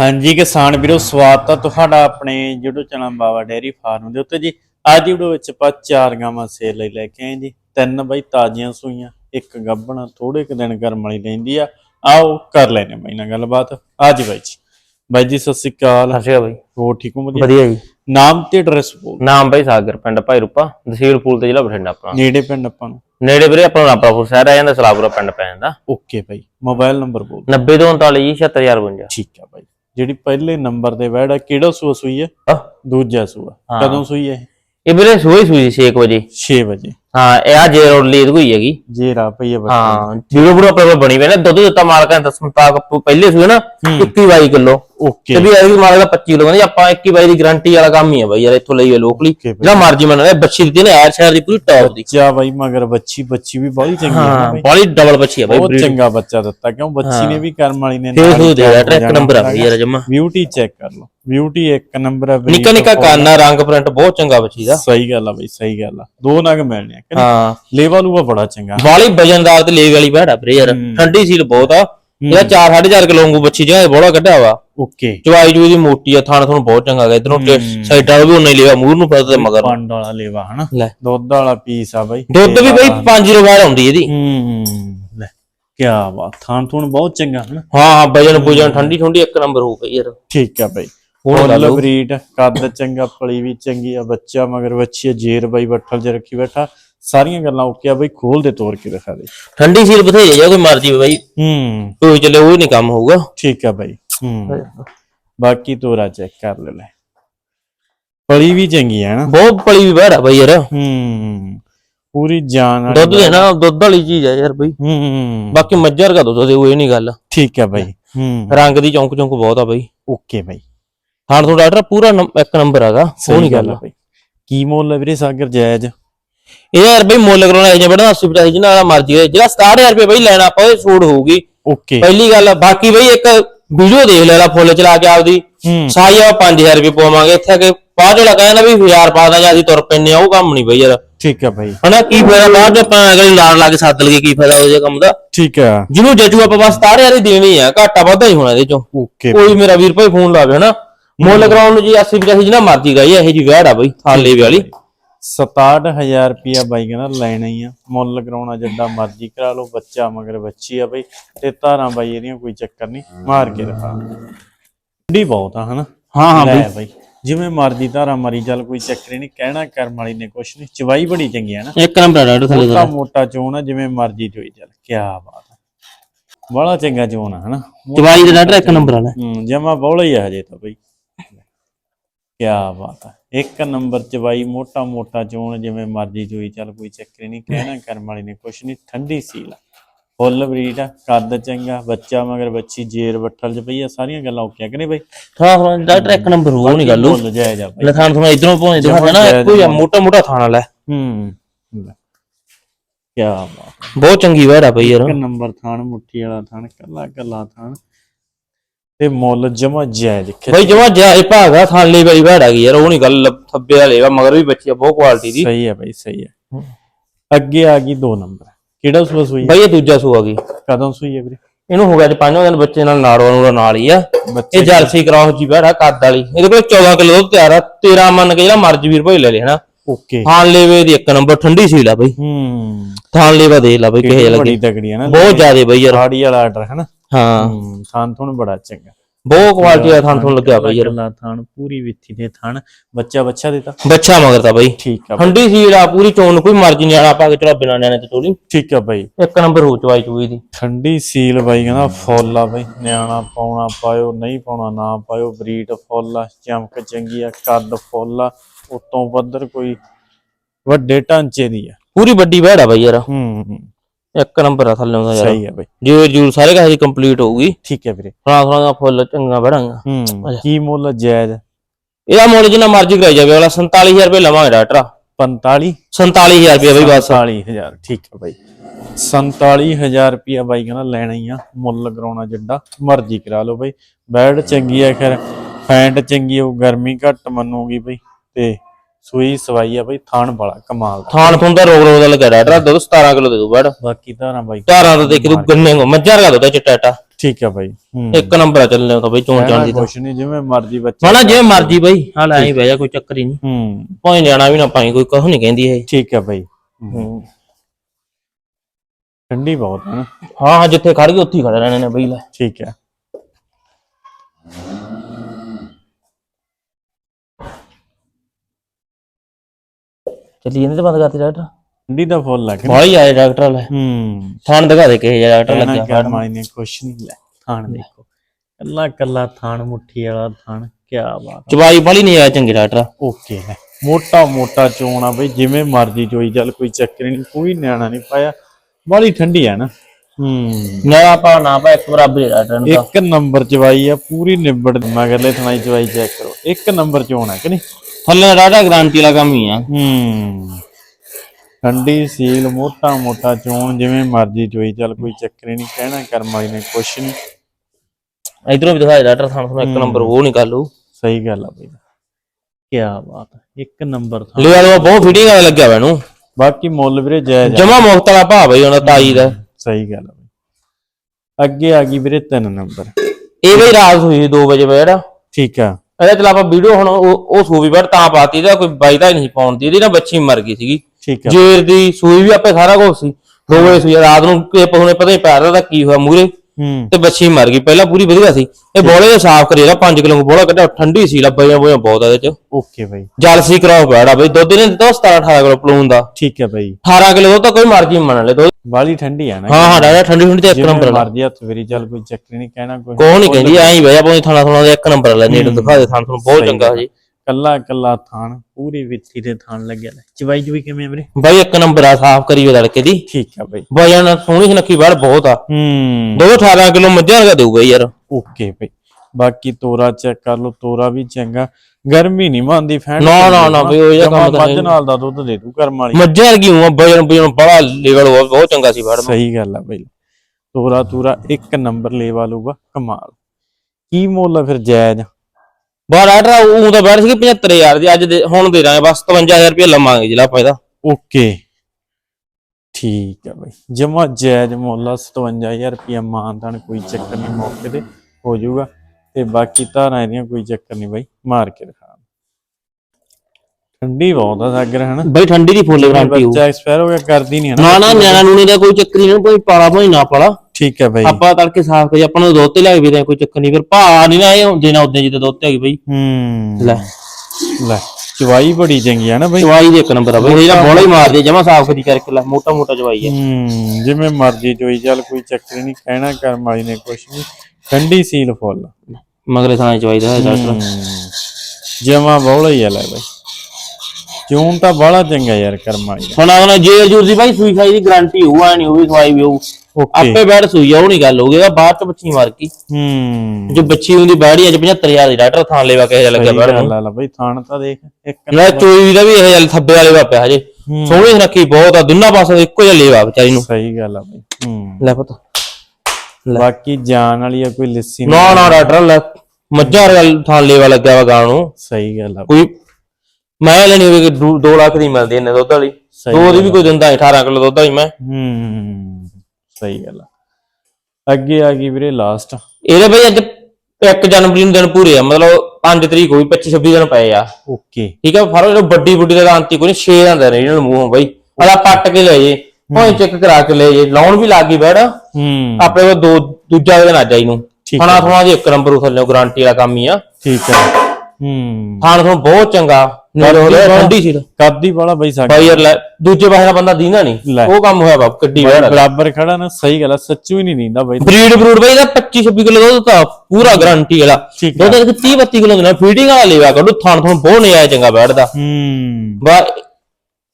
ਹਾਂਜੀ ਕਿਸਾਨ ਵੀਰੋ ਸਵਾਗਤ ਹੈ ਤੁਹਾਡਾ ਆਪਣੇ YouTube channel Baba dairy farm ਦੇ ਉੱਤੇ ਜੀ। ਅੱਜ ਦੀ ਵੀਡੀਓ ਵਿੱਚ ਆਪਾਂ ਚਾਰ ਗਾਵਾਂ ਸੇਲ ਲਈ ਲੈ ਕੇ ਆਏ ਜੀ। ਤਿੰਨ ਬਈ ਤਾਜ਼ੀਆਂ ਸੂਈਆਂ ਇੱਕ ਗੱਭਣ ਥੋੜੇ ਕੁ ਦਿਨ ਗਰਮ ਵਾਲੀ ਲੈਂਦੀ ਆ। ਆਓ ਕਰ ਲੈਨੇ ਬਾਈ ਨਾਲ ਗੱਲਬਾਤ। ਅੱਜ ਬਾਈ ਜੀ। ਬਾਈ ਜੀ ਸਤਿ ਸ਼੍ਰੀ ਅਕਾਲ। ਅੱਛਾ ਬਾਈ। ਹੋਰ ਠੀਕ ਹੋ? ਵਧੀਆ? ਵਧੀਆ ਜੀ। ਨਾਮ ਤੇ ਐਡਰੈਸ ਬੋਲ। ਨਾਮ ਬਾਈ ਸਾਗਰ ਪਿੰਡ ਭਾਈ ਰੂਪਾ ਤਹਿਸੀਲ ਫੂਲ ਤੇ ਜ਼ਿਲ੍ਹਾ ਬਠਿੰਡਾ ਆਪਣਾ। ਨੇੜੇ ਪਿੰਡ ਆਪਾਂ ਨੂੰ। ਨੇੜੇ ਵੀਰੇ ਆਪਣਾ ਰਾਪਾਪੁਰ ਸ਼ਹਿਰ ਆ ਜਾਂਦਾ ਸਲਾਪੁਰਾ ਪਿੰਡ ਪੈ ਜਾਂਦਾ। ਓਕੇ ਬਾਈ ਮੋਬਾਈਲ ਨੰਬਰ ਬੋਲ। 9039 ਜੀ 76052 ਠੀਕ ਆ ਬਾਈ ਜਿਹੜੀ ਪਹਿਲੇ ਨੰਬਰ ਦੇ ਵੈੜ ਆ ਕਿਹੜਾ ਸੂਆ ਸੂਈ ਹੈ ਦੂਜਾ ਸੂਆ। ਹਾਂ। ਕਦੋਂ ਸੂਈ ਹੈ ਇਹ? ਵੀਰੇ ਸੋਈ ਸੂਈ 6 ਵਜੇ। 6 ਵਜੇ। ਹਾਂ ਇਹ ਆ ਜੇ ਰੋਡ ਲੀਦ ਹੋਈ ਹੈਗੀ। ਜੇਰਾ ਪਈਆ ਬੱਚਾ ਹਾਂ ਜੀਰੋ ਬੂਰੋ ਕੋਲ ਬਣੀ ਵੇ ਨਾ ਦੁੱਧ ਦਿੱਤਾ ਮਾਲਕਾਂ ਤੱਕ ਪਹਿਲੇ ਸੂਏ ਨਾ 21 22 ਕਿਲੋ। ਓਕੇ ਤੇ ਵੀ ਇਹ ਵੀ ਮਾਲਕ ਦਾ 25 ਕਿਲੋ ਕਹਿੰਦੇ ਆਪਾਂ 21 22 ਦੀ ਗਾਰੰਟੀ ਵਾਲਾ ਕੰਮ ਹੀ ਹੈ ਬਾਈ ਯਾਰ ਇੱਥੋਂ ਲਈਏ ਲੋਕਲੀ ਬਾਈ। ਜਿਹੜਾ ਮਰਜ਼ੀ ਮੰਨ ਲੈ ਬੱਚੀ ਦਿੱਤੀ ਨੇ ਐਰ ਸ਼ਹਿਰ ਦੀ ਪੂਰੀ ਟੌਪ ਦੀ। ਬੱਚਾ ਬਾਈ ਮਗਰ ਬੱਚੀ ਬੱਚੀ ਵੀ ਬਹੁਤ ਚੰਗੀ ਹੈ ਬਾਈ। ਬਾਲੀ ਡਬਲ ਬੱਚੀ ਹੈ ਬਾਈ ਬਹੁਤ। ਚੰਗਾ ਬੱਚਾ ਦਿੱਤਾ ਕਿਉਂ? ਬੱਚੀ ਨੇ ਵੀ ਕਰਮ ਵਾਲੀ ਨੇ ਹੋ ਦੇ ਤਿਆਰ ਟਰੈਕ ਨੰਬਰ ਆ ਬਾਈ ਯਾਰ ਜਮਾ। ਬਿਊਟੀ ਚੈੱਕ ਕਰ ਲਓ। ਬਿਊਟੀ ਇੱਕ ਨੰਬਰ ਹੈ ਨਿੱਕਾ ਨਿੱਕਾ ਕਾਨਾ ਰੰਗ ਪ੍ਰਿੰਟ ਬਹੁਤ ਚੰਗਾ ਬੱਚੀ ਦਾ। ਸਹੀ ਗੱਲ ਆ ਬਾਈ ਸਹੀ ਗੱਲ ਆ। ਦੋ ਨਗ ਮਿਲਣੇ ਆ ਹਾਂ। ਲੇਵਾ ਲੂਆ ਬੜਾ ਚੰਗਾ। ਵਾਲੀ ਵਜਨਦਾਰ ਤੇ ਲੇਵ ਵਾਲੀ ਬੈੜ ਆ ਵੀਰੇ ਯਾਰ ਠੰਡੀ ਸੀਲ ਬਹੁਤ ਆ। ਇਹਦਾ 4 4.5 ਕਿਲੋ ਵਾਂਗੂ ਬੱਚੀ ਜਿਹੜਾ ਬੋਲਾ ਕੱਢਿਆ ਵਾ ਓਕੇ। ਚਵਾਈ ਜੂਈ ਦੀ ਮੋਟੀ ਆ ਥਾਣ ਤੁਹਾਨੂੰ ਬਹੁਤ ਚੰਗਾ ਗਿਆ ਇਧਰੋਂ ਸਾਈਡਾਂ ਵੀ ਉਨਾ ਹੀ ਲੇਵਾ ਮੂਰ ਨੂੰ ਪਤਾ ਤੇ ਮਗਰ। ਪੰਡ ਵਾਲਾ ਲੇਵਾ ਹਨਾ? ਲੈ। ਦੁੱਧ ਵਾਲਾ ਪੀਸ ਆ ਬਾਈ। ਦੁੱਧ ਵੀ ਬਈ 5 ਰੁਪਏ ਆਉਂਦੀ ਇਹਦੀ। ਹੂੰ। ਲੈ ਕੀ ਬਾਤ ਥਾਂ ਥੂਣ ਬਹੁਤ ਚੰਗਾ ਹਨਾ? ਹਾਂ ਹਾਂ ਵਜਨ ਪੂਜਨ ਠੰਡੀ ਠੰਡੀ ਇੱਕ ਨੰਬਰ ਹੋ ਗਈ ਯਾਰ। ਠੀਕ ਆ ਬਾਈ। ਫੁੱਲ ਬਰੀਡ ਕੱਦ ਚੰਗਾ ਪਲੀ ਵੀ ਚੰਗੀ ਆ ਬੱਚਾ ਮਗਰ ਬੱਚੀ ਜੇਰ ਬਾਈ ਬੱਠਲ 'ਚ ਰੱਖੀ ਬੈਠਾ। ਸਾਰੀਆਂ ਗੱਲਾਂ ਓਕੇ ਆ ਬਾਈ ਖੋਲ ਦੇ ਤੋੜ ਕੇ ਦਿਖਾ ਦੇ। ਠੰਡੀ ਸੀਲ ਬਥੇਰੀ ਆ ਕੋਈ ਮਰਜ਼ੀ ਬਈ। ਹੂੰ। ਕੋਈ ਚੱਲੇ ਉਹ ਨਹੀਂ ਕੰਮ ਹੋਊਗਾ। ਠੀਕ ਆ ਬਾਈ। ਹੂੰ। ਬਾਕੀ ਤੋਰਾ ਚੈੱਕ ਕਰ ਲੈ ਲੈ। ਪਲੀ ਵੀ ਚੰਗੀ ਆ ਨਾ। ਬਹੁਤ ਪਲੀ ਵੀ ਆ ਬਈ ਯਾਰ। ਹੂੰ ਪੂਰੀ ਜਾਨ ਵਾਲੀ ਦੁੱਧ ਦੇ ਨਾ ਦੁੱਧ ਵਾਲੀ ਚੀਜ਼ ਆ ਯਾਰ ਬਈ। ਹੂੰ। ਬਾਕੀ ਮੱਝਰ ਦਾ ਦੁੱਧ ਦੇ ਉਹ ਇਹ ਨਹੀਂ ਗੱਲ। ਠੀਕ ਆ ਬਾਈ। ਹੂੰ। ਰੰਗ ਦੀ ਚੌਂਕ ਚੌਂਕ ਬਹੁਤ ਆ ਬਈ। Okay bye. ਥਾਣ ਤੋਂ ਡਾਕਟਰ ਪੂਰਾ ਇੱਕ ਨੰਬਰ ਹੈਗਾ ਉਹ ਨਹੀਂ ਗੱਲ ਬਾਈ। ਕੀ ਮੁੱਲ ਹੈ ਵੀਰੇ ਸਾਗਰ ਜਾਇਜ਼? ਇਹ ਯਾਰ ਬਈ ਮੁੱਲ ਕਰਾਉਣਾ ਇਹ ਬੜਾ 80 85 ਜਿਹਨਾਂ ਵਾਲਾ ਮਰਜ਼ੀ ਹੋਏ। ਜਿਹੜਾ 67000 ਰੁਪਏ ਬਈ ਲੈਣਾ ਆਪਾਂ ਇਹ ਸੂਟ ਹੋਊਗੀ। ਓਕੇ। ਪਹਿਲੀ ਗੱਲ ਬਾਕੀ ਬਈ ਇੱਕ ਵੀਡੀਓ ਦੇਖ ਲੈ ਲਾ ਫੁੱਲ ਚਲਾ ਕੇ ਆਪਦੀ। ਹੂੰ। ਸਾਈ ਆ 5000 ਰੁਪਏ ਪਵਾਵਾਂਗੇ। ਇੱਥੇ ਆ ਕੇ ਬਾਅਦ ਜਿਹੜਾ ਕਹਿੰਦਾ ਵੀ 1000 ਪਾ ਦਾਂਗੇ ਅਸੀਂ ਤੁਰ ਪੈਨੇ ਆ ਉਹ ਕੰਮ ਨਹੀਂ ਬਈ ਯਾਰ। ਠੀਕ ਆ ਬਾਈ। ਹਨਾ ਕੀ ਫਾਇਦਾ ਬਾਅਦ ਚ ਆਪਾਂ ਅਗਲੇ ਲਾਣ ਲਾ ਕੇ ਸੱਦ ਲਈਏ ਕੀ ਫਾਇਦਾ ਹੋ ਜੇ ਕੰਮ ਦਾ। ਠੀਕ ਆ। ਜਿਹਨੂੰ ਜੱਜੂ ਆਪਾਂ ਬਸ 67000 ਹੀ ਦੇਣੀ ਆ ਘਾਟਾ ਵਾਧਾ ਹੀ ਹੋਣਾ ਇਹਦੇ ਚੋਂ। ਓਕੇ ਕੋਈ ਮੇਰਾ ਵੀਰ ਭਾਈ ਫੋਨ ਲਾਵੇ ਹਨਾ। ਮੁੱਲ ਕਰਾਉਣ ਨੂੰ ਜੀ 80 85 ਜਿੰਨਾ ਮਰਜ਼ੀ ਗਈ ਇਹ ਜੀ ਵਿਆੜ ਆ ਬਈ ਥਾਲੇ ਵਾਲੀ। 67000 ਰੁਪਿਆ ਬਾਈ ਕਹਿੰਦਾ ਲੈਣਾ ਹੀ ਆ। ਮੁੱਲ ਕਰਾਉਣਾ ਜਿੱਦਾਂ ਮਰਜ਼ੀ ਕਰਾ ਲਓ ਬੱਚਾ ਮਗਰ ਬੱਚੀ ਆ ਬਾਈ ਤੇ ਧਾਰਾਂ ਬਾਈ ਇਹਦੀਆਂ ਕੋਈ ਚੱਕਰ ਨਹੀਂ ਮਾਰ ਕੇ ਦਿਖਾ ਠੰਡੀ ਬਹੁਤ ਆ ਹਨਾ। ਹਾਂ ਹਾਂ ਬਾਈ। ਜਿਵੇਂ ਮਰਜ਼ੀ ਧਾਰਾਂ ਮਰੀ ਚੱਲ ਕੋਈ ਚੱਕਰ ਨਹੀਂ ਕਹਿਣਾ ਕਰਮ ਵਾਲੀ ਨੇ ਕੁਛ ਨਹੀਂ ਚਵਾਈ ਬੜੀ ਚੰਗੀ ਆ ਨਾ। ਇੱਕ ਨੰਬਰ ਡਾਕਟਰ ਥੱਲੇ ਮੋਟਾ ਮੋਟਾ ਚੋਣ ਆ ਜਿਵੇਂ ਮਰਜ਼ੀ ਚੋਈ ਚੱਲ ਕੀ ਬਾਤ ਆ। ਬੜਾ ਚੰਗਾ ਚੋਣ ਆ ਹਨਾ। ਚਵਾਈ ਦੇ ਡਾਕਟਰ ਇੱਕ ਨੰਬਰ ਵਾਲਾ। ਹੂੰ ਜਮਾ ਬੌਲਾ ਹੀ ਆ ਹਜੇ ਤਾਂ ਬਈ। ਕੀ ਬਾਤ ਆ। ਇੱਕ ਨੰਬਰ ਚ ਬਾਈ ਮੋਟਾ ਮੋਟਾ ਚੋਣ ਜਿਵੇਂ ਮਰਜ਼ੀ ਚੋਈ ਚੱਲ ਕੋਈ ਚੱਕਰ ਨਹੀਂ ਕਹਿਣਾ ਕਰਮ ਵਾਲੀ ਨੇ ਕੁਛ ਨਹੀਂ ਠੰਡੀ ਸੀਲ ਫੁੱਲ ਬਰੀਡ ਆ ਕੱਦ ਚੰਗਾ ਬੱਚਾ ਮਗਰ ਬੱਚੀ ਜੇਰ ਬੱਠਲ ਚ ਪਈ ਆ ਸਾਰੀਆਂ ਗੱਲਾਂ ਓਕੇ ਕਿ ਨਹੀਂ ਬਾਈ? ਹਾਂ ਹਾਂ ਡਾਕਟਰ ਇੱਕ ਨੰਬਰ ਹੋ ਨਹੀਂ ਗੱਲ। ਮੁੱਲ ਜਾਇਜ਼ ਆ ਬਾਈ। ਲੈ ਥਾਣ ਥੋੜਾ ਇਧਰੋਂ ਪਹੁੰਚ ਦਿਖਾ ਨਾ ਆ ਮੋਟਾ ਮੋਟਾ ਥਾਣਾ ਲੈ ਹੂੰ। ਕੀ ਬਾਤ। ਬਹੁਤ ਚੰਗੀ ਵਾਰ ਆ ਬਈ ਯਾਰ। ਇੱਕ ਨੰਬਰ ਥਾਣ ਮੁੱਠੀ ਵਾਲਾ ਥਾਣ ਕੱਲਾ ਕੱਲਾ ਥਾਣ। ਤੇ ਮੁੱਲ ਜਮਾ ਜਾਇਜ਼ ਬਈ ਜਮਾ ਜਾਇ ਭਾਗਾ ਥਾਣ ਲਈ ਵਾਲੀ ਵਾਰ ਆ ਗਈ ਯਾਰ ਉਹ ਨਹੀਂ ਗੱਲ ਥੱਬੇ ਵਾਲੇਗਾ ਮਗਰ ਵੀ ਬੱਚੀ ਆ ਬਹੁਤ ਕੁਆਲਿਟੀ ਦੀ। ਸਹੀ ਹੈ ਬਾਈ ਸਹੀ ਹੈ ਅੱਗੇ ਆ ਗਈ ਦੋ ਨੰਬਰ। ਕਿਹੜਾ ਸੂਆ ਸੂਈ? ਬਈ ਇਹ ਦੂਜਾ ਸੂ ਆ ਗਈ ਕਦੋਂ ਸੂਈ ਹੈ ਵੀਰੇ? ਇਹਨੂੰ ਹੋ ਗਿਆ ਜੀ ਪੰਜਵਾਂ ਦਿਨ ਬੱਚੇ ਨਾਲ ਨਾੜਵਾ ਨੂੰ ਨਾਲ ਹੀ ਆ। ਇਹ ਜਰਸੀ ਕਰਾਉ ਜੀ ਬੈੜਾ ਕੱਦ ਵਾਲੀ। ਇਹਦੇ ਕੋਲ 14 ਕਿਲੋ ਦੁੱਧ ਤਿਆਰ ਆ 13 ਮੰਨ ਕੇ ਜਿਹੜਾ ਮਰਜ਼ੀ ਵੀਰ ਭਾਈ ਲੈ ਲੈ ਹਨਾ। ਓਕੇ। ਥਾਣ ਲੇਵੇ ਦੀ ਇੱਕ ਨੰਬਰ ਠੰਡੀ ਸੀਲ ਆ ਬਈ। ਹੂੰ। ਥਾਣ ਲੇਵਾ ਦੇ ਲਾ ਬਈ ਕਿਹੇ ਜਿਹਾ ਬੜੀ ਲੱਗੇ। ਤਕੜੀ ਹੈ ਨਾ ਬਹੁਤ ਜ਼ਿਆਦੇ ਬਈ ਯਾਰ। ਰਾੜੀ ਵਾਲਾ ਆਰਡਰ ਹੈ ਨਾ ਹਾਂ। ਹੂੰ ਥੁਣ ਬੜਾ ਚੰਗਾ। ਬਹੁਤ ਕੁਆਲਿਟੀ ਦਾ ਥਾਣ ਤੁਹਾਨੂੰ ਲੱਗਿਆ ਬਈ ਯਾਰ ਕੱਲਾ ਥਾਨ ਪੂਰੀ ਵਿੱਥੀ ਦੇ ਥਾਨ। ਬੱਚਾ ਬੱਚਾ ਦਿੱਤਾ। ਬੱਚਾ ਮਗਰ ਤਾਂ ਬਈ। ਠੀਕ ਆ ਠੰਡੀ ਸੀਲ ਆ ਪੂਰੀ ਚੋਣ ਨੂੰ ਕੋਈ ਮਰਜ਼ੀ ਨਹੀਂ ਆਣਾ ਪਾ ਕੇ ਚਲਾ ਬਿਨਾਂ ਨਿਆਣੇ ਤੇ ਤੋੜੀ ਠੀਕ ਆ ਬਾਈ। ਇੱਕ ਨੰਬਰ ਹੋ ਚਵਾਈ ਚੂਈ ਦੀ ਠੰਡੀ ਸੀਲ ਬਾਈ ਕਹਿੰਦਾ ਫੁੱਲ ਆ ਬਾਈ। ਨਿਆਣਾ ਪਾਉਣਾ ਪਾਇਓ ਨਹੀਂ ਪਾਉਣਾ ਨਾ ਪਾਇਓ। ਬਰੀਡ ਫੁੱਲ ਆ ਚਮਕ ਚੰਗੀ ਆ ਕੱਦ ਫੁੱਲ ਆ। ਉਤੋਂ ਪੱਧਰ ਕੋਈ ਵੱਡੇ ਢਾਂਚੇ ਦੀ ਆ। ਪੂਰੀ ਵੱਡੀ ਬੈੜ ਆ ਬਈ ਯਾਰ। ਹੂੰ ਹੂੰ, ਇੱਕ ਨੰਬਰ ਆ ਥੱਲੇ ਦਾ ਯਾਰ। ਸਹੀ ਆ ਬਾਈ। ਜੇ ਜੂਲ ਸਾਰੇ ਕਹੇ ਕੰਪਲੀਟ ਹੋਊਗੀ। ਠੀਕ ਹੈ ਵੀਰੇ। ਥੋੜਾ ਥੋੜਾ ਦਾ ਫੁੱਲ ਚੰਗਾ ਬੜਾਂਗਾ ਹੂੰ ਕੀ ਮੁੱਲ ਜਾਇਜ਼? ਇਹਦਾ ਮੁੱਲ ਜਿੰਨਾ ਮਰਜ਼ੀ ਕਰਾਈ ਜਾਵੇ ਵਾਲਾ 47000 ਰੁਪਏ ਲਵਾਂਗੇ ਡਾਕਟਰ 45 47000 ਰੁਪਏ ਬਈ ਬਸ। 47000 ਠੀਕ ਹੈ ਬਾਈ। 47000 ਰੁਪਿਆ ਬਾਈ ਕਹਿੰਦਾ ਲੈਣਾ ਹੀ ਆ ਮੁੱਲ ਕਰਾਉਣਾ ਜਿੱਡਾ। ਮਰਜ਼ੀ ਕਰਾ ਲਓ ਬਾਈ। ਬੈਡ ਚੰਗੀ ਆ ਖੈਰ। ਫੈਂਟ ਚੰਗੀ ਆ ਗਰਮੀ ਘੱਟ ਮੰਨੂਗੀ ਬਾਈ। ਤੇ ਸੂਈ ਸਵਾਈ ਆ ਬਾਈ ਥਾਣ ਵਾਲਾ ਕਮਾਲ ਦਾ। ਥਾਣ ਥੁੰਦਾ ਰੋਗ ਰੋਗ ਦਾ ਲੱਗਿਆ ਡਾਕਟਰ ਦੁੱਧ 17 ਕਿਲੋ ਦੇ ਦੂ ਬੜ ਬਾਕੀ ਧਾਰਾਂ ਬਾਈ। ਧਾਰਾਂ ਦਾ ਦੇਖ ਤੂੰ ਗੰਨੇ ਨੂੰ ਮੱਝਾਂ ਦਾ ਦੁੱਧ ਚਿੱਟਾ ਟਾ ਠੀਕ ਆ ਬਾਈ ਇੱਕ ਨੰਬਰ ਆ ਚੱਲਣੇ ਤਾਂ ਬਈ ਚੋਣ ਜਾਣ ਦੀ ਤਾਂ। ਕੁਛ ਨਹੀਂ ਜਿਵੇਂ ਮਰਜ਼ੀ ਬੱਚਾ ਹਣਾ ਜਿਵੇਂ ਮਰਜ਼ੀ ਬਈ ਹਾਲ ਐਂ ਬਹਿ ਜਾ ਕੋਈ ਚੱਕਰ ਹੀ ਨਹੀਂ ਹੂੰ। ਭਾਵੇਂ ਜਾਣਾ ਵੀ ਨਾ ਪਾਈ ਕੋਈ ਕੁਝ ਨਹੀਂ ਕਹਿੰਦੀ ਇਹ। ਠੀਕ ਆ ਬਾਈ ਹੂੰ। ਠੰਡੀ ਬਹੁਤ ਹੈ ਨਾ। ਹਾਂ ਜਿੱਥੇ ਖੜ ਗਏ ਉੱਥੇ ਖੜੇ ਰਹਿਣੇ ਨੇ ਬਈ ਲੈ। ਠੀਕ ਹੈ ਚੱਲੀ ਜਾਂਦੇ ਤੇ ਬੰਦ ਕਰਤੀ ਡਾਕਟਰ। ਠੰਡੀ ਦਾ ਫੁੱਲ ਲੱਗ ਬਾਈ ਆਏ ਡਾਕਟਰ ਲੈ ਹੂੰ। ਥਾਣ ਦਿਖਾ ਦੇ ਕਿਹੇ ਜਿਹਾ ਡਾਕਟਰ ਲੱਗਿਆ ਕਰ ਮਾਇਨੇ ਕੁਛ ਨਹੀਂ ਲੈ। ਥਾਣ ਦੇਖੋ। ਕੱਲਾ ਕੱਲਾ ਥਾਣ ਮੁੱਠੀ ਵਾਲਾ ਥਾਣ ਕੀ ਬਾਤ ਚਬਾਈ ਵਾਲੀ ਨਹੀਂ ਆਇਆ ਚੰਗੇ ਡਾਕਟਰ। ਓਕੇ ਹੈ। ਮੋਟਾ ਮੋਟਾ ਚੋਣ ਆ ਬਈ ਜਿਵੇਂ ਮਰਜ਼ੀ ਚੋਈ ਚੱਲ ਕੋਈ ਚੱਕਰ ਨਹੀਂ ਕੋਈ ਨਿਆਣਾ ਨਹੀਂ ਪਾਇਆ। ਬਾਲੀ ਠੰਡੀ ਆ ਨਾ। ਹੂੰ। ਨਾ ਪਾ ਨਾ ਪਾ ਇੱਕ ਬਰਾਬਰ ਹੀ ਡਾਕਟਰ ਨੂੰ ਇੱਕ ਨੰਬਰ ਚਵਾਈ ਆ ਪੂਰੀ ਨਿਬੜ ਮਗਰਲੇ ਥਣਾਈ ਚਵਾਈ ਚੈੱਕ ਕਰੋ। ਇੱਕ ਨੰਬਰ ਚੋਣ ਆ ਕਿ ਨਹੀਂ? ਗਾਰੰਟੀ ਵਾਲਾ ਕੰਮ ਹੀ ਆ। ਹੂੰ। ਠੰਡੀ ਸੀਲ ਮੋਟਾ ਮੋਟਾ ਚੋਣ ਜਿਵੇਂ ਮਰਜ਼ੀ ਚੋਈ ਚੱਲ ਕੋਈ ਚੱਕਰ ਨਹੀਂ ਕਹਿਣਾ ਕਰਮਾਈ ਨੇ ਕੁਛ ਨਹੀਂ। ਇਧਰੋਂ ਵੀ ਦਿਖਾਏ ਡਾਕਟਰ ਥਾਣ ਤੁਹਾਨੂੰ ਇੱਕ ਨੰਬਰ ਉਹ ਨਹੀਂ ਕਰ ਲੂ ਸਹੀ ਗੱਲ ਆ ਬਈ। ਕੀ ਬਾਤ ਹੈ ਇੱਕ ਨੰਬਰ ਥਾਂ। ਲੈ ਵਾਲਾ ਬਹੁਤ ਫਿਟਿੰਗ ਵਾਲਾ ਲੱਗਿਆ ਵਾ ਇਹਨੂੰ। ਬਾਕੀ ਮੁੱਲ ਵੀਰੇ ਜਾਇਜ਼ ਆ। ਜਮਾ ਮੁਫਤ ਵਾਲਾ ਭਾਅ ਬਈ ਉਹਨਾਂ ਤਾਈ ਦਾ। ਸਹੀ ਗੱਲ ਆ ਬਈ। ਅੱਗੇ ਆ ਗਈ ਵੀਰੇ ਤਿੰਨ ਨੰਬਰ ਇਹ ਬਈ ਰਾਤ ਹੋਈ 2 ਵਜੇ ਬੈਠਾ ਠੀਕ ਆ। ਇਹਦਾ ਚਲ ਆਪਾਂ ਵੀਡੀਓ ਹੁਣ ਉਹ ਉਹ ਸੂਈ ਬੈਠ ਤਾਂ ਪਾਤੀ ਇਹਦਾ ਕੋਈ ਬਾਈਦਾ ਨਹੀਂ ਸੀ ਪਾਉਣ ਦੀ ਇਹਦੀ ਨਾ ਬੱਚੀ ਮਰ ਗਈ ਸੀਗੀ। ਠੀਕ ਆ। ਜੇਰ ਦੀ ਸੂਈ ਵੀ ਆਪੇ ਸਾਰਾ ਕੁਝ ਸੀ। 2 ਵਜੇ ਸੂਈ ਰਾਤ ਨੂੰ ਕਿ ਪਹੁਨੇ ਪਤਾ ਹੀ ਪੈਰ ਦਾ ਕੀ ਹੋਇਆ ਮੂਰੇ ਹੂੰ। ਤੇ ਬੱਚੀ ਮਰ ਗਈ। ਪਹਿਲਾਂ ਪੂਰੀ ਵਧੀਆ ਸੀ। ਇਹ ਬੋਲੇ ਦੇ ਸਾਫ਼ ਕਰੀ ਇਹਦਾ 5 ਕਿਲੋ ਬੋਲਾ ਕੱਢਿਆ ਠੰਡੀ ਸੀ ਲੱਭੀਆਂ ਬੋਈਆਂ ਬਹੁਤ ਆ ਇਹਦੇ ਚ। ਓਕੇ ਬਈ। ਜਲਸੀ ਕਰਾਓ ਬੈੜਾ ਬਈ। ਦੁੱਧ ਨੇ ਦਿੱਤਾ 17 18 ਕਿਲੋ ਪਲੂਨ ਦਾ। ਠੀਕ ਆ ਬਈ। 18 ਕਿਲੋ ਦੁੱਧ ਤਾਂ ਕੋਈ ਮਰਜ਼ੀ ਮੰਨ ਲੈ ਦੁੱਧ। ਬਾਲੀ ਠੰਡੀ ਆ ਨਾ। ਹਾਂ ਹਾਂ ਠੰਡੀ ਠੰਡੀ ਤੇ ਇੱਕ ਨੰਬਰ ਵਾਲਾ ਮਰਜ਼ੀ ਹੱਥ ਫੇਰੀ ਚੱਲ ਕੋਈ ਚੱਕਰ ਨਹੀਂ ਕਹਿਣਾ ਕੋਈ ਕੋਹ ਨਹੀਂ। ਕਹਿੰਦੀ ਐਂ ਹੀ ਜਾ ਪੋਈ ਥਾਣਾ ਥਾਣਾ ਦਾ ਇੱਕ ਨੰਬਰ ਲੈ। ਨੇੜ ਦਿਖਾ ਦੇ ਥਾਣ ਤੁਹਾਨੂੰ ਬਹੁਤ ਚੰਗਾ। ਜੀ ਕੱਲਾ ਕੱਲਾ ਥਾਣ ਪੂਰੀ ਵਿੱਥੀ ਦੇ ਥਾਣ ਲੱਗਿਆ ਲੈ। ਚਵਾਈ ਜੁਈ ਕਿਵੇਂ ਆ ਵੀਰੇ? ਬਾਈ ਇੱਕ ਨੰਬਰ ਆ ਸਾਫ਼ ਕਰੀ ਉਹ ਲੜਕੇ ਦੀ। ਠੀਕ ਆ ਬਈ। ਵਜਨ ਸੋਹਣੀ ਸੁਨੱਖੀ ਬੜ ਬਹੁਤ ਆ। ਹੂੰ। ਦੋ 18 ਕਿਲੋ ਮੱਝਾਂ ਲਗਾ ਦੇਊਗਾ ਯਾਰ। ਓਕੇ ਬਈ। ਬਾਕੀ ਤੋਰਾ ਚੈੱਕ ਕਰ ਲਓ ਤੋਰਾ ਵੀ ਚੰਗਾ। ਗਰਮੀ ਨਹੀਂ ਮੰਨਦੀ ਫੈਨ ਨਾ, ਨਾ, ਨਾ ਬਈ ਉਹ ਜਿਹਾ ਕੰਮ ਤਾਂ ਮੱਝ। ਨਾਲ ਦਾ ਦੁੱਧ ਦੇ ਦੂ ਕਰਮ ਵਾਲੀ। ਮੱਝਾਂ ਵਰਗੀ ਹੂੰ ਵਜਨ ਵਜਨ ਬੜਾ ਲੈਵਲ ਬਹੁਤ ਚੰਗਾ ਸੀ ਬੜ ਸਹੀ ਗੱਲ ਆ ਬਈ। ਤੋਰਾ ਤੂਰਾ ਇੱਕ ਨੰਬਰ ਲੈਵਾ ਲੂਗਾ ਕਮਾਲ। ਕੀ ਮੁੱਲ ਆ ਫਿਰ ਜਾਇਜ਼? ਬਾਹਰ ਆਟਰਾ ਉਹ ਤਾਂ ਬੈਠ ਸੀ 75000 ਦੀ ਅੱਜ ਦੇ ਹੁਣ ਦੇ ਦਾਂਗੇ ਬਸ 57000 ਰੁਪਏ ਲਵਾਂਗੇ ਜਿਹੜਾ ਆਪਾਂ ਇਹਦਾ। ਓਕੇ। ਠੀਕ ਆ ਬਈ। ਜਮਾ ਜਾਇਜ਼ ਮੁੱਲ ਆ 57000 ਰੁਪਇਆ ਮਾਨਦਾਨ ਕੋਈ ਚੱਕਰ ਨਹੀਂ ਮੌਕੇ ਤੇ ਹੋ ਜਾਊਗਾ। ਤੇ ਬਾਕੀ ਧਾਰਾਂ ਇਹਦੀਆਂ ਕੋਈ ਚੱਕਰ ਨਹੀਂ ਬਈ ਮਾਰ ਕੇ ਦਿਖਾ। ਠੰਡੀ ਬਹੁਤ ਆ ਸਾਗਰ ਹਨਾ? ਬਈ ਠੰਡੀ ਦੀ ਫੁੱਲ ਗਾਰੰਟੀ ਹੋ ਬੱਚਾ ਐਕਸਪਾਇਰ ਹੋ ਗਿਆ ਕਰਦੀ ਨਹੀਂ ਹਨਾ? ਨਾ ਨਾ ਨਿਆਣਾ ਨੂਣੇ ਦਾ ਕੋਈ ਚੱਕਰ ਨਹੀਂ ਕੋਈ ਪਾਲਾ ਭਾਈ ਨਾ ਪਾਲਾ। ਠੀਕ ਹੈ ਬਈ। ਆਪਾਂ ਤੜਕੇ ਸਾਫ਼ ਕਰੀ ਆਪਾਂ ਨੂੰ ਦੁੱਧ ਤੇ ਲੈ ਵੀ ਦੇ ਕੋਈ ਚੱਕਰ ਨਹੀਂ ਫਿਰ ਭਾ ਨਹੀਂ ਨਾ ਇਹ ਹੁੰਦੇ ਨਾ ਉਦੋਂ ਜਿੱਤੇ ਦੁੱਧ ਤੇ ਹੈਗੀ ਬਈ। ਹੂੰ। ਲੈ। ਲੈ ਚਵਾਈ ਬੜੀ ਚੰਗੀ ਆ ਨਾ ਬਈ। ਚਵਾਈ ਦੇ ਇੱਕ ਨੰਬਰ ਆ ਬਈ। ਇਹਦਾ ਬੋਲਾ ਹੀ ਮਾਰ ਦੇ ਜਮਾ ਸਾਫ਼ ਕਰੀ ਕਰਕੇ ਲੈ ਮੋਟਾ ਮੋਟਾ ਚਵਾਈ ਹੈ ਹੂੰ ਜਿਵੇਂ ਮਰਜ਼ੀ ਚੋਈ ਚੱਲ ਕੋਈ ਚੱਕਰ ਨਹੀਂ ਕਹਿਣਾ ਕਰਮ ਵਾਲੀ ਨੇ ਕੁਛ ਨਹੀਂ ਠੰਡੀ ਸੀਲ ਫੁੱਲ। ਮਗਰੇ ਥਾਣੇ ਚਵਾਈ ਦਾ ਡਾਕਟਰ ਜਮਾ ਬੌਲਾ ਹੀ ਆ ਲੈ ਬਈ। ਚੂਨ ਤਾਂ ਬੜਾ ਚੰਗਾ ਯਾਰ ਕਰਮ ਵਾਲੀ ਹੁਣ ਆਉਣਾ ਜੇ ਜੂਰ ਦੀ ਬਾਈ ਸੂਈ ਖਾਈ ਦੀ ਗਾਰੰਟੀ ਹੋਊ ਆ ਨਹੀਂ ਹੋਊਗੀ ਖਵਾਈ ਵੀ ਹੋਊ। ਆਪੇ ਬੈਠ ਸੂਈ ਆ ਉਹ ਨਹੀਂ ਗੱਲ ਹੋਊਗੀ ਇਹਦਾ ਬਾਅਦ ਚ ਬੱਚੀ ਮਾਰ ਗਈ। ਹੂੰ। ਜੋ ਬੱਚੀ ਹੁੰਦੀ ਬੈੜੀ ਅੱਜ 75000 ਦੀ ਡਾਕਟਰ ਥਾਂ ਲੈਵਾ ਕਿਹੋ ਜਿਹਾ ਲੱਗਿਆ ਬੈੜ ਨੂੰ। ਆ ਲੈ ਬਈ ਥਾਣ ਤਾਂ ਦੇਖ ਇੱਕ ਨਾ ਚੋਈ ਦਾ ਵੀ ਇਹ ਜਿਹਾ ਥੱਬੇ ਵਾਲੇ ਵਾਪਿਆ ਹਜੇ। ਹੂੰ। ਸੋਹਣੀ ਸੁਨੱਖੀ ਬਹੁਤ ਆ ਦੋਨਾਂ ਪਾਸੇ ਇੱਕੋ ਜਿਹਾ ਲੈਵਾ ਵਿਚਾਰੀ ਨੂੰ। ਸਹੀ ਗੱਲ ਆ ਬਈ ਹੂੰ। ਲੈ ਪੁੱਤ। ਲੈ। ਬਾਕੀ ਜਾਨ ਵਾਲੀ ਆ ਕੋਈ ਲਿੱਸੀ ਨਾ ਨਾ ਡਾਕਟਰ ਲੈ। ਮੱਝਾਂ ਵਾਲਾ ਥਾਂ ਲੈਵਾ ਲੱਗਿਆ ਵਾ ਗਾਂ ਨੂੰ। ਸਹੀ ਗੱਲ ਆ। ਕੋਈ ਮੈਂ ਲੈਣੀ ਹੋਵੇ 2 ਲੱਖ ਦੀ ਮਿਲਦੀ ਇਹਨੇ ਦੁੱਧ ਵਾਲੀ। ਦੋ ਦੀ ਵੀ ਕੋਈ ਦਿੰਦਾ ਨਹੀਂ 18 ਕਿਲੋ ਦੁੱਧ ਵਾਲੀ ਮੈਂ। ਹੂੰ। ਸਹੀ ਗੱਲ ਆ। ਅੱਗੇ ਆ ਗਈ ਵੀਰੇ ਲਾਸਟ ਇਹਦੇ ਬਈ ਅੱਜ 1 ਜਨਵਰੀ ਨੂੰ ਦਿਨ ਪੂਰੇ ਆ ਮਤਲਬ 5 ਤਰੀਕ ਹੋਈ 25 26 ਦਿਨ ਪਏ ਆ। ਓਕੇ ਠੀਕ ਆ ਫਰੋ ਜਿਹੜਾ ਵੱਡੀ ਬੁੱਢੀ ਦਾ ਅੰਤੀ ਕੋਈ ਨਹੀਂ 6 ਆਂਦਾ ਨੇ ਇਹਨਾਂ ਨੂੰ ਮੂੰਹੋਂ ਬਈ। ਅਲਾ ਪੱਟ ਕੇ ਲੈ ਜੇ ਭਾਵੇਂ ਚੈੱਕ ਕਰਾ ਕੇ ਲੈ ਜੇ ਲਾਉਣ ਵੀ ਲੱਗ ਗਈ ਬੈੜ ਹੂੰ। ਆਪਣੇ ਕੋਲ ਦੋ ਦੂਜਾ ਦਿਨ ਅੱਜ ਆਈ ਨੂੰ। ਖਾਣਾ ਥੋੜਾ ਜਿਹਾ ਇੱਕ ਨੰਬਰ ਥੱਲੇ ਗਾਰੰਟੀ ਵਾਲਾ ਕੰਮ ਹੀ ਆ। ਠੀਕ ਹੈ ਹੂੰ। ਖਾਣ ਤੋਂ ਬਹੁਤ ਚੰਗਾ। ਠੰਡੀ ਸੀ। ਕਾਦੀ ਵਾਲਾ ਬਈ ਸਾਡਾ। ਬਾਈ ਯਾਰ ਲੈ ਦੂਜੇ ਪਾਸੇ ਦਾ ਬੰਦਾ ਦੀਨਾ ਨਹੀਂ। ਲੈ। ਉਹ ਕੰਮ ਹੋਇਆ ਬਾਪ ਕੱਡੀ ਬੈੜ ਬਰਾਬਰ ਖੜਾ ਨਾ ਸਹੀ ਗੱਲ ਆ ਸੱਚੂ ਹੀ ਨਹੀਂ ਨੀਂਦਾ ਬਈ। ਬਰੀਡ ਬਰੂਡ ਬਈ ਦਾ 25 26 ਕਿਲੋ ਦੁੱਧ ਤਾਂ ਪੂਰਾ ਗਾਰੰਟੀ ਵਾਲਾ। ਠੀਕ ਆ। ਦੁੱਧ ਦੇ 30 32 ਕਿਲੋ ਦੇਣਾ ਫੀਡਿੰਗ ਵਾਲਾ ਲੈਵਾ ਕੱਢੋ ਥਾਣ ਥਾਣ ਬਹੁਤ ਨਹੀਂ ਆਇਆ ਚੰਗਾ ਬੈਠਦਾ। ਹੂੰ। ਬਾ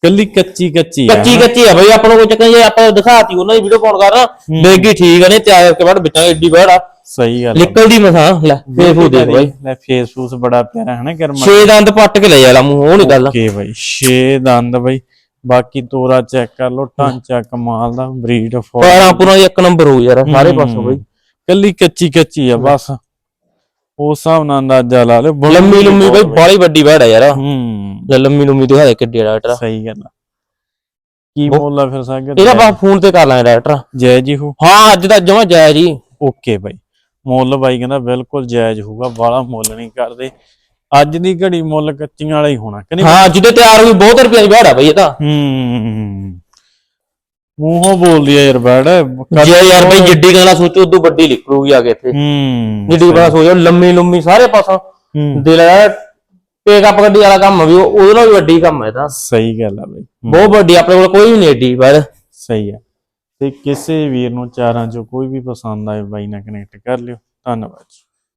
ਕੱਲੀ ਕੱਚੀ ਕੱਚੀ ਆ। ਕੱਚੀ ਕੱਚੀ ਆ ਬਈ ਆਪਾਂ ਨੂੰ ਕੋਈ ਚੱਕਰ ਨਹੀਂ ਆਪਾਂ ਦਿਖਾਤੀ ਉਹਨਾਂ ਦੀ ਵੀਡੀਓ ਪਾਉਣ ਕਰਨਾ ਬੇਗੀ ਠੀਕ ਆ ਨੇ ਤਿਆਰ ਕਰਕੇ ਬਾਅਦ ਬਿਚਾਂਗੇ ਏਡੀ ਆ। ਸਹੀ ਗੱਲ ਨਿਕਲਦੀ ਮਸਾਂ ਲੈ ਫੇਸਬੁੱਕ ਦੇਖ ਬਈ। ਲੈ ਫੇਸਬੁੱਕ ਬੜਾ ਪਿਆਰਾ ਹੈ ਨਾ ਕਰਮਾ ਛੇ ਦੰਦ ਪੱਟ ਕੇ ਲੈ ਜਾਲਾ ਮੂੰਹ ਉਹ ਨਹੀਂ ਗੱਲ। ਓਕੇ ਬਈ 6 ਦੰਦ ਬਈ। ਬਾਕੀ ਤੋਰਾ ਚੈੱਕ ਕਰ ਲੋ ਢਾਂਚਾ ਕਮਾਲ ਦਾ ਬਰੀਡ ਫੋਰ ਪੈਰਾਂ ਪੂਰਾ ਇੱਕ ਨੰਬਰ ਹੋ ਯਾਰ ਸਾਰੇ ਪਾਸੋਂ ਬਈ। ਕੱਲੀ ਕੱਚੀ ਕੱਚੀ ਆ ਬਸ। ਉਸ ਹਿਸਾਬ ਨਾਲ ਅੰਦਾਜ਼ਾ ਲਾ ਬੜੀ ਲੰਮੀ ਲੰਮੀ ਬਈ ਬਾਲੀ ਵੱਡੀ ਬੈੜ ਆ ਯਾਰ। ਹੂੰ। ਲੈ ਲੰਮੀ ਲੰਮੀ ਦਿਖਾ ਦੇ ਕਿੱਡੀ ਡਾਕਟਰ। ਸਹੀ ਗੱਲ ਆ। ਕੀ ਮੁੱਲ ਆ ਫਿਰ ਸਾਗਰ? ਇਹਦਾ ਬਸ ਫੋਨ ਤੇ ਕਰ ਲਾਂਗੇ ਡਾਕਟਰ। ਜੈ ਜੀ ਹੋ। ਹਾਂ ਅੱਜ ਤਾਂ ਜਮਾ ਜਾਇਜ਼ ਜੀ। Okay bye. ਮੁੱਲ ਬਾਈ ਕਹਿੰਦਾ ਬਿਲਕੁਲ ਜਾਇਜ਼ ਹੋਊਗਾ ਬਾਲਾ ਮੁੱਲ ਨਹੀਂ ਕਰਦੇ। ਅੱਜ ਦੀ ਘੜੀ ਮੁੱਲ ਕੱਚੀਆਂ ਵਾਲਾ ਹੀ ਹੋਣਾ ਕਿ ਨਹੀਂ? ਹਾਂ ਜਿਹਦੇ ਤਿਆਰ ਹੋਈ ਬਹੁਤ ਰੁਪਏ ਦੀ ਆ ਬਈ ਇਹ ਤਾਂ। ਹੂੰ ਮੂੰਹੋਂ ਬੋਲਦੀ ਆ ਯਾਰ ਬੈੜ। ਜੇ ਯਾਰ ਬਈ ਜਿੱਡੀ ਗੱਲਾਂ ਸੋਚੋ ਉਦੋਂ ਵੱਡੀ ਨਿਕਲੂਗੀ ਆ ਕੇ ਇੱਥੇ। ਹੂੰ ਜਿੱਡੀ ਗੱਲਾਂ ਸੋਚੋ ਲੰਮੀ ਲੰਮੀ ਸਾਰੇ ਪਾਸੋਂ। ਦਿਲ ਹੈ ਪੇਕਅਪ ਗੱਡੀ ਵਾਲਾ ਕੰਮ ਵੀ ਉਹ- ਉਹਦੇ ਨਾਲ ਵੀ ਵੱਡੀ ਕੰਮ ਹੈ ਤਾਂ। ਸਹੀ ਗੱਲ ਆ ਬਈ। ਬਹੁਤ ਵੱਡੀ ਆਪਣੇ ਕੋਲ ਕੋਈ ਵੀ ਨਹੀਂ ਏਡੀ ਪਰ ਸਹੀ ਆ। ਤੇ ਕਿਸੇ ਵੀਰ ਨੂੰ ਚਾਰਾਂ ਚੋਂ ਕੋਈ ਵੀ ਪਸੰਦ ਆਏ ਬਾਈ ਨਾਲ ਕਨੈਕਟ ਕਰ ਲਿਓ। ਧੰਨਵਾਦ ਜੀ।